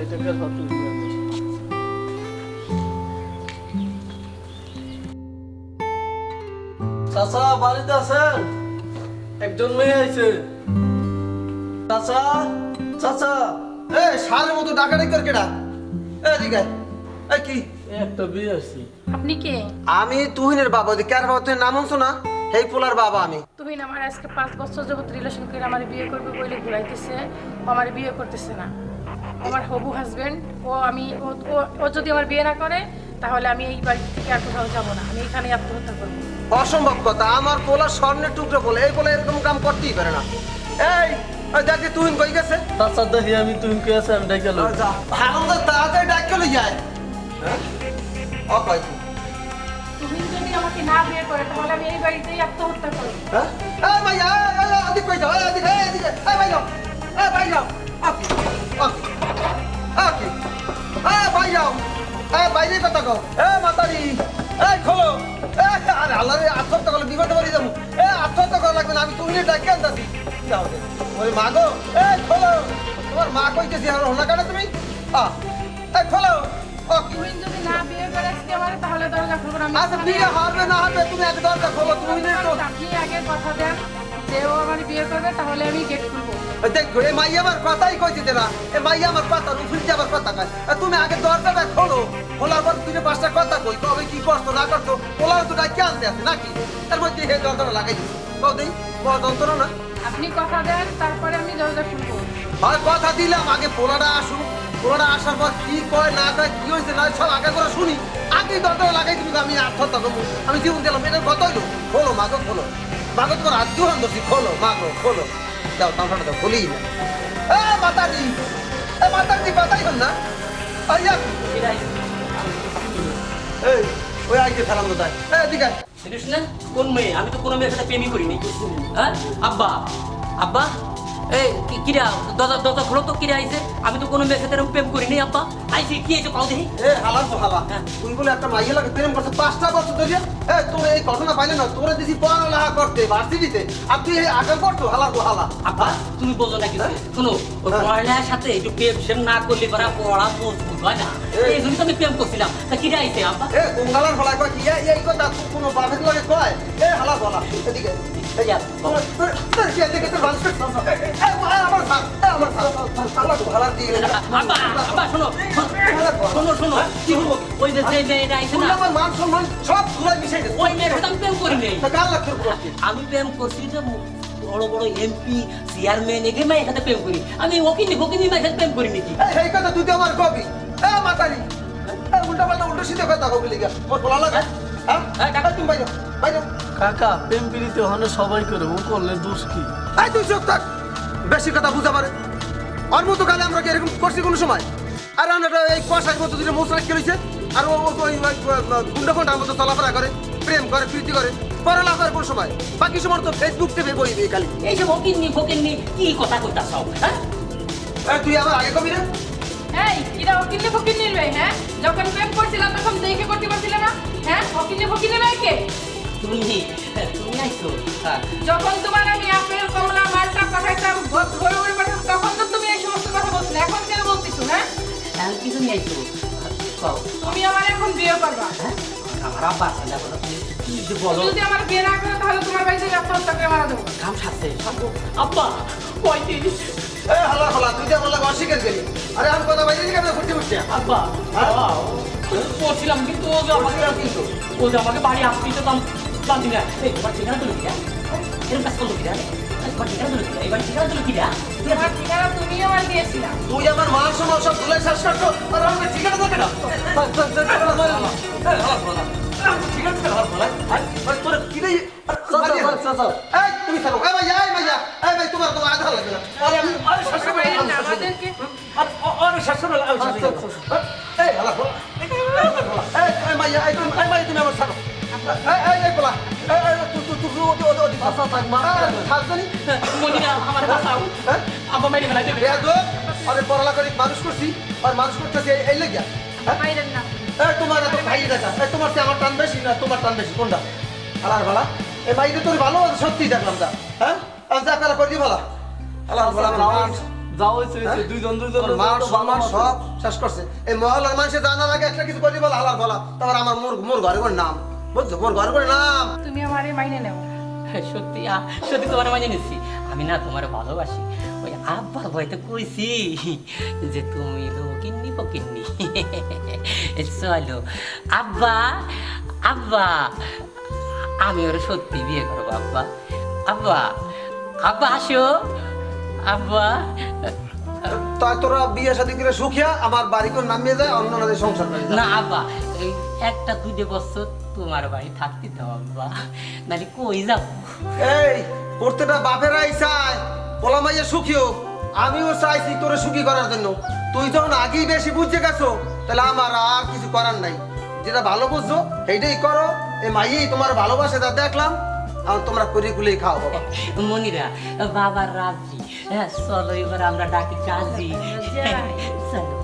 এই টাকার সব চুরি চাচা বাড়িতে আছেন? একজন মেয়ে আইছে। চাচা চাচা। এ সারের মতো ডাকাডাকি করে কেডা? এ ঠিক আছে এ কি? একটা বিয়ে আসছি আপনি কে? আমি তুহিনের বাবা ওই কার বাবা তুই নাম শুনো না? হেই পোলার বাবা আমি। তুহিন আমার আজকে পাঁচ বছর যাবত রিলেশন করে আমার বিয়ে করবে বলে ঘুরাইতেছে। আমার বিয়ে করতেছে না। আমার হবু হাজবেন্ড ও আমি ও- ও- ও যদি আমার বিয়ে না করে তাহলে আমি এই বাড়ি থেকে আর কোথাও যাব না। আমি এখানে আত্মহত্যা করব। অসম্ভব কথা। আমার পোলা স্বর্ণের টুকরো বলে এই পোলা এরকম কাম করতেই পারে না। এই ওই দেখ তুহিন কই গেছে? চাচা দেখি আমি তুমি কে আছে আমি ডেকে লই। ভালো তো তাড়াতাড়ি ডাক চলে যায়। ও কই? কি? তুহিন যদি আমাকে না বিয়ে করে তাহলে আমি এই বাড়িতেই আত্মহত্যা করব। হ্যাঁ? এই মাইয়া এই, এই, এই, ওদিক কই যাও? এই এই এই ভাই যাও এই ভাই যাও এ মাতারি এই খোলো। আরে আল্লাহ আত্মহত্যা করলে বিপদে যাব। এ আত্মহত্যা করা লাগবে না আমি তুমি ডাকি আনতাছি। যাও ওই মা গো এই খোলো। তোমার মা কইতেছি আর হলো কেন তুমি? আ এই খোলো। তুহিন যদি না বিয়ে করে আজকে আমার তাহলে দরজা খুলবো না। আচ্ছা বিয়ে হবে না হবে তুমি এক দরজা খোলো তুমি আগে কথা দেন। যে আমার বিয়ে করবে তাহলে আমি গেট খুলবো দেখো এই মাইয়া আমার কথাই কইতে এই মাইয়া আমার কথা রুফুল যাবার কথা কয়। তুমি আগে দরজাটা খোলো খোলার পর তুমি পাঁচটা কথা কই কবে কি করছ না করছ খোলার তো ডাকি আনতে আছে নাকি? তার মধ্যে হে দরজাটা লাগাই দিচ্ছি কদিন বড় যন্ত্রণা না। আপনি কথা দেন তারপরে আমি দরজা খুলবো। কথা দিলাম আগে পোলাটা আসুক। পোলাটা আসার পর কি কয় না কয় কি হয়েছে না সব আগে করে শুনি। আগে দরজাটা লাগাই দিবি আমি আত্মহত্যা করব আমি জীবন দিলাম এটা কত হইল? খোলো মাগো খোলো। মাগো তোমার হাত দুহান ধরছি খোলো, মাগো, খোলো। দাও তামসাটা দাও, খুলি না। এ, মাতাজি! এ, মাতাজি পাতাই হল না। আইয়া এই, ওই আইতে সালাম তো তাই এ দিকে। দেখিস কোন মেয়ে? আমি তো কোনো মেয়ের সাথে প্রেমই করিনি। হ্যাঁ? আব্বা। আব্বা? এই কিরা দরজা দরজা খোলো তো কিরা আইছে? আমি তো কোনো মেয়ের সাথে প্রেম আব্বা। আইছে কি আইছে কাউ দেখি। এ হালা তো হালা। তুই বলে একটা মাইয়া লাগে প্রেম করছে পাঁচটা বছর ধরে? এ তোর এই ঘটনা পাইলে না তোরে দিছি পড়ালেখা করতে ভার্সিটিতে। আর তুই এই আগে করতো হালা তো হালা। আব্বা তুমি বোঝো না কিছু। শোনো হ্যাঁ। পড়ালেখার সাথে একটু প্রেম সেম না করলে পরে পড়া মজবুত হয় না। এই। জন্য তো আমি প্রেম করছিলাম। তা কিরা আইছে আব্বা? এ কোঙ্গালার ফলা কয় কি এই- এই কথা কোনো বাপের লাগে কয়? এ হালা বলা এদিকে। আমি প্রেম করছি যে বড় বড় এমপি চেয়ারম্যান এগুলো মায়ের সাথে প্রেম করি। আমি ওকিনি ফকিনি মায়ের সাথে প্রেম করি নাকি? এই এই কথা তুই তো আমার কবি। এ মাতারি। এ উল্টা পাল্টা উল্টো সিধে কথা কবি লিগা। মোর বলা লাগে? হ্যাঁ হ্যাঁ, তুমি বাইরে। কাকা প্রেম পিড়িতে হলে সবাই করে ও করলে দোষ কি? এই তুই চুপ থাক বেশি কথা বুঝা পারে। ওর মতো কালে আমরা কি এরকম করছি কোনো সময়? আর আমরা এই কষার মতো দুটো মশলা খেলেছে আর ও ওই গুন্ডা ফোনটার মতো চলাফেরা করে প্রেম করে প্রীতি করে পড়ালা করে কোন সময়। বাকি সময় তো ফেসবুক টেপে বই দিয়ে খালি। এই যে ওকিনি ফকিনি কি কথা কইতা সব হ্যাঁ তুই আমার আগে কবি না? এই কিরা অকিন্নে ফকিন্নে লই হ্যাঁ? যখন প্রেম করছিলাম তখন দেখে করতে পারছিলে না? হ্যাঁ? অকিন্নে ফকিন্নে লই কে তুমি তুমি আইছো হ্যাঁ যখন তোমার আমি আপেল কমলা মালটা পাঠাইতাম ভরে ভরে পাঠাতাম তখন তো তুমি এই সমস্ত কথা বলছিলে এখন কেন বলতেছো হ্যাঁ এখন কি তুমি আইছো তুমি আমার এখন বিয়ে করবা হ্যাঁ আমার আব্বা আছে না বলো তুমি কি বলো যদি আমার বিয়ে না করে তাহলে তোমার বাড়িতে আত্মহত্যা করে মারা দেবো কাম সাথে আব্বা পঁয়ত্রিশ এ হালা হালা তুই যে বললা অস্বীকার গেলি আরে আমি কথা বাইরে আমরা ফুটে ফুটে আব্বা হ্যাঁ? পড়ছিলাম কিন্তু ও যে আমাকে কিন্তু ও যে আমাকে বাড়ি আসতে তো দাম দাম দিলে এই তোমার ঠিকানা তো লিখিয়া এরকম কাজ করল কিনা তোমার ঠিকানা তো লিখিয়া এবার ঠিকানা তো লিখিয়া তোমার ঠিকানা তুমিও আমার দিয়েছিলা তুই আমার সব শেষ করছ আর আমাকে ঠিকানা দরকার না ঠিকানা মনিরা আমার বাসাও হ্যাঁ আব্বা মেরে ফেলাই দেবে বেয়াদব পড়ালা করে মানুষ করছি আর মানুষ করতেছি এই- এই লেগিয়া হ্যাঁ? বাইরের না। এই তোমার এত ভাই দেখা তোমার আমার টান বেশি না তোমার টান বেশি কোনটা? আলার ভালা এই ভাইটা তোর ভালো সত্যি দেখলাম যা হ্যাঁ? আমি যা করা করি ভালা। আলার ভালা যাও হয়েছে হয়েছে, দুইজন দুইজন তোর মান সম্মান সব শেষ করছে। এই একটা কিছু বলি তারপর আমার মোর মোর ঘরে নাম। বুঝছ? মোর ঘরে নাম। তুমি আমারে মাইনে নেও। সত্যি সত্যি তোমার মাঝে নিচ্ছি। আমি না তোমার ভালোবাসি। ওই আব্বার ভয়তে কইছি যে তুমি তো কিন্নি পকিন্নি চলো। আব্বা আব্বা আমি ওর সত্যি বিয়ে করব আব্বা। আব্বা আব্বা আসো। আব্বা। তাই তোরা বিয়ে শাদী করে সুখিয়া আমার বাড়ি করে নামিয়ে যায় অন্য সংসার না আব্বা একটা দুইটে বছর তোমার বাড়ি থাকতে দাও আব্বা। নাহলে কই যাব? এই প্রত্যেকটা বাপেরাই চায় পোলা মাইয়া সুখী হোক। আমিও চাইছি তোরে সুখী করার জন্য। তুই যখন আগেই বেশি বুঝে গেছো তাহলে আমার আর কিছু করার নাই। যেটা ভালো বুঝছ সেইটাই করো। এই মাইয়েই তোমার ভালোবাসে তা দেখলাম আর তোমরা করে গুলেই খাও বাবা। মনিরা বাবার রাজি। হ্যাঁ চলো এবার আমরা ডাকি কাজী যাই। চলো।